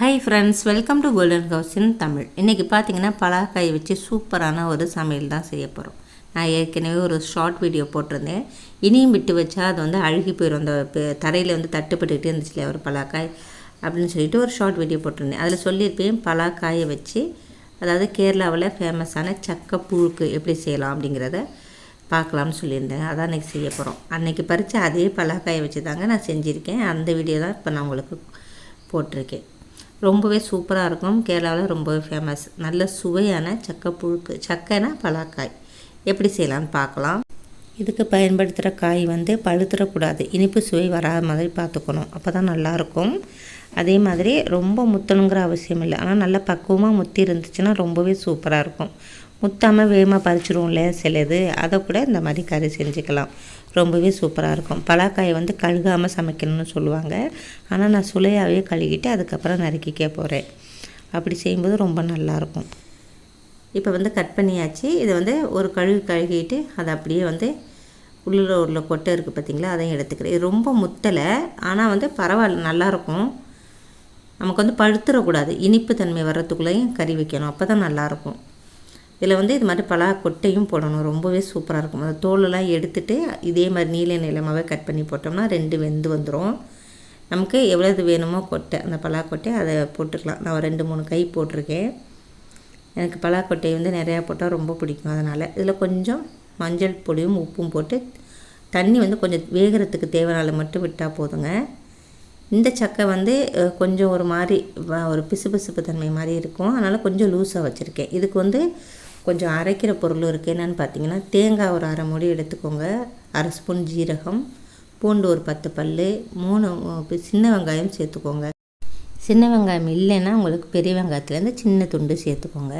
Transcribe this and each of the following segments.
Hi friends welcome to golden house in Tamil இன்றைக்கி பார்த்தீங்கன்னா பலாக்காய் வச்சு சூப்பரான ஒரு சமையல் தான் செய்ய போகிறோம் நான் ஏற்கனவே ஒரு ஷார்ட் வீடியோ போட்டிருந்தேன். இனியும் விட்டு வச்சா அது வந்து அழுகி போயிடும் அந்த தரையில் வந்து தட்டுப்பட்டுக்கிட்டே இருந்துச்சு ஒரு பலாக்காய் அப்படின்னு சொல்லிட்டு ஒரு ஷார்ட் வீடியோ போட்டிருந்தேன். அதில் சொல்லியிருப்பேன் பலாக்காயை வச்சு அதாவது கேரளாவில் ஃபேமஸான சக்க புழுக்கு எப்படி செய்யலாம் அப்படிங்கிறத பார்க்கலாம்னு சொல்லியிருந்தேன். அதான் அன்றைக்கி செய்ய போகிறோம் அன்றைக்கி பறித்து அதே பலாக்காயை வச்சு தாங்க நான் செஞ்சுருக்கேன். அந்த வீடியோ தான் இப்போ நான் உங்களுக்கு போட்டிருக்கேன். ரொம்பவே சூப்பராக இருக்கும். கேரளாவில் ரொம்பவே ஃபேமஸ் நல்ல சுவையான சக்கை புழுக்கு சக்கைனா பலாக்காய். எப்படி செய்யலான்னு பார்க்கலாம். இதுக்கு பயன்படுத்துகிற காய் வந்து பழுத்துடக்கூடாது இனிப்பு சுவை வராத மாதிரி பார்த்துக்கணும். அப்போ தான் நல்லாயிருக்கும் அதே மாதிரி ரொம்ப முத்தணுங்கிற அவசியம் இல்லை. ஆனால் நல்லா பக்குவமாக முத்தி இருந்துச்சுன்னா ரொம்பவே சூப்பராக இருக்கும். முத்தாமல் வேகமாக பறிச்சிருவோம்ல சிலது. அதை கூட இந்த மாதிரி கறி செஞ்சுக்கலாம். ரொம்பவே சூப்பராக இருக்கும். பலாக்காயை வந்து கழுகாமல் சமைக்கணும்னு சொல்லுவாங்க. ஆனால் நான் சுளையாகவே கழுகிட்டு அதுக்கப்புறம் நறுக்கிக்க போகிறேன் அப்படி செய்யும்போது ரொம்ப நல்லாயிருக்கும் இப்போ வந்து கட் பண்ணியாச்சு. இதை வந்து ஒரு கழுகு கழுகிட்டு அதை அப்படியே வந்து உள்ளூர் உள்ள கொட்டை இருக்குது பார்த்திங்களா அதையும் எடுத்துக்கிறேன். இது ரொம்ப முத்தலை. ஆனால் வந்து பரவாயில்ல நல்லாயிருக்கும் நமக்கு வந்து பழுத்துடக்கூடாது இனிப்பு தன்மை வர்றதுக்குள்ளேயும் கறி வைக்கணும். அப்போ தான் நல்லாயிருக்கும். இதில் வந்து இது மாதிரி பலா கொட்டையும் போடணும். ரொம்பவே சூப்பராக இருக்கும். அந்த தோலெல்லாம் எடுத்துகிட்டு இதே மாதிரி நீல நிலமாகவே கட் பண்ணி போட்டோம்னா ரெண்டு வெந்து வந்துடும் நமக்கு எவ்வளவு வேணுமோ கொட்டை அந்த பலாக்கொட்டை அதை போட்டுக்கலாம். நான் ரெண்டு மூணு கை போட்டிருக்கேன். எனக்கு பலாக்கொட்டை வந்து நிறையா போட்டால் ரொம்ப பிடிக்கும் அதனால். இதில் கொஞ்சம் மஞ்சள் பொடியும் உப்பும் போட்டு தண்ணி வந்து கொஞ்சம் வேகிறதுக்கு தேவையான மட்டும் விட்டால் போதுங்க. இந்த சக்கை வந்து கொஞ்சம் ஒரு மாதிரி ஒரு பிசுபிசுப்பு தன்மை மாதிரி இருக்கும். அதனால் கொஞ்சம் லூஸாக வச்சுருக்கேன். இதுக்கு வந்து கொஞ்சம் அரைக்கிற பொருள் இருக்குது என்னென்னு பார்த்தீங்கன்னா தேங்காய் ஒரு அரை மூடி எடுத்துக்கோங்க. அரை ஸ்பூன் ஜீரகம் பூண்டு ஒரு பத்து பல் மூணு சின்ன வெங்காயம் சேர்த்துக்கோங்க. சின்ன வெங்காயம் இல்லைன்னா உங்களுக்கு பெரிய வெங்காயத்துலேருந்து சின்ன துண்டு சேர்த்துக்கோங்க.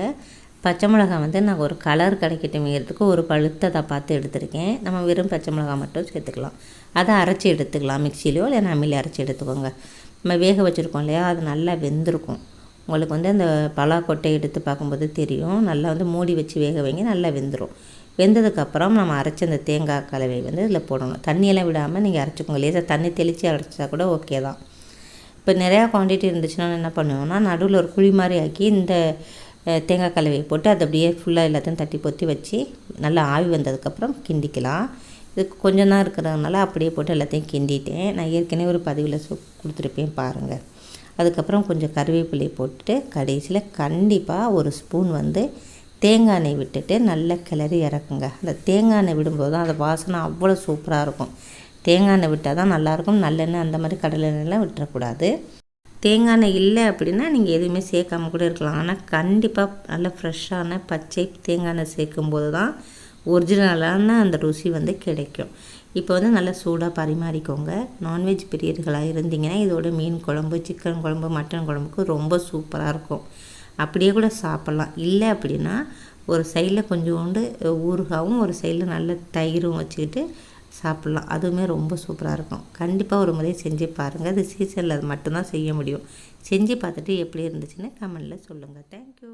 பச்சை மிளகாய் வந்து நான் ஒரு கலர் கிடைக்கட்டுமேறதுக்கு ஒரு பழுத்ததை பார்த்து எடுத்திருக்கேன். நம்ம வெறும் பச்சை மிளகாய் மட்டும் சேர்த்துக்கலாம். அதை அரைச்சி எடுத்துக்கலாம். மிக்சிலையோ இல்லை அம்மியில் அரைச்சி எடுத்துக்கோங்க. நம்ம வேக வச்சுருக்கோம் இல்லையா? அது நல்லா வெந்திருக்கும். உங்களுக்கு வந்து அந்த பலா கொட்டை எடுத்து பார்க்கும்போது தெரியும். நல்லா வந்து மூடி வச்சு வேக வைங்க நல்லா வெந்துடும் வெந்ததுக்கப்புறம் நம்ம அரைச்ச அந்த தேங்காய் கலவை வந்து இதில் போடணும். தண்ணியெல்லாம் விடாமல் நீங்கள் அரைச்சிக்கோங்க. லேசாக தண்ணி தெளித்து அரைச்சா கூட ஓகே தான். இப்போ நிறையா குவான்டிட்டி இருந்துச்சுன்னா என்ன பண்ணுவோம்னா நடுவில் ஒரு குழி மாதிரி ஆக்கி இந்த தேங்காய் கலவையை போட்டு அதை அப்படியே ஃபுல்லாக எல்லாத்தையும் தட்டி பொத்தி வச்சு நல்லா ஆவி வந்ததுக்கப்புறம் கிண்டிக்கலாம். இதுக்கு கொஞ்சம் தான் இருக்கிறதுனால அப்படியே போட்டு எல்லாத்தையும் கிண்டிட்டேன். நான் ஏற்கனவே ஒரு பதிவில் கொடுத்துருப்பேன் பாருங்கள் அதுக்கப்புறம் கொஞ்சம் கருவேப்பிலையை போட்டுட்டு கடைசியில் கண்டிப்பாக ஒரு ஸ்பூன் வந்து தேங்காய் எண்ணெய் விட்டுட்டு நல்ல கிளறி இறக்குங்க. அந்த தேங்காய் எண்ணெய் விடும்போது தான் அந்த வாசனை அவ்வளோ சூப்பராக இருக்கும். தேங்காய் எண்ணெய் விட்டால் தான் நல்லாயிருக்கும் நல்லெண்ணெய் அந்த மாதிரி கடலை எண்ணெய்லாம் விட்டுறக்கூடாது. தேங்காய் எண்ணெய் இல்லை அப்படின்னா நீங்கள் எதுவுமே சேர்க்காம கூட இருக்கலாம். ஆனால் கண்டிப்பாக நல்ல ஃப்ரெஷ்ஷான பச்சை தேங்காய் எண்ணெய் சேர்க்கும்போது தான் ஒரிஜினலான அந்த ருசி வந்து கிடைக்கும். இப்போ வந்து நல்லா சூடாக பரிமாறிக்கோங்க. நான்வெஜ் பிரியர்களாக இருந்தீங்கன்னா இதோட மீன் குழம்பு சிக்கன் குழம்பு மட்டன் குழம்புக்கு ரொம்ப சூப்பராக இருக்கும். அப்படியே கூட சாப்பிட்லாம். இல்லை அப்படின்னா ஒரு சைடில் கொஞ்சோண்டு ஊறுகாவும் ஒரு சைடில் நல்ல தயிரும் வச்சுக்கிட்டு சாப்பிட்லாம். அதுவுமே ரொம்ப சூப்பராக இருக்கும். கண்டிப்பாக ஒரு முறை செஞ்சு பாருங்கள் அது சீசனில் அது மட்டும்தான் செய்ய முடியும். செஞ்சு பார்த்துட்டு எப்படி இருந்துச்சுன்னு கமெண்டில் சொல்லுங்கள் தேங்க்யூ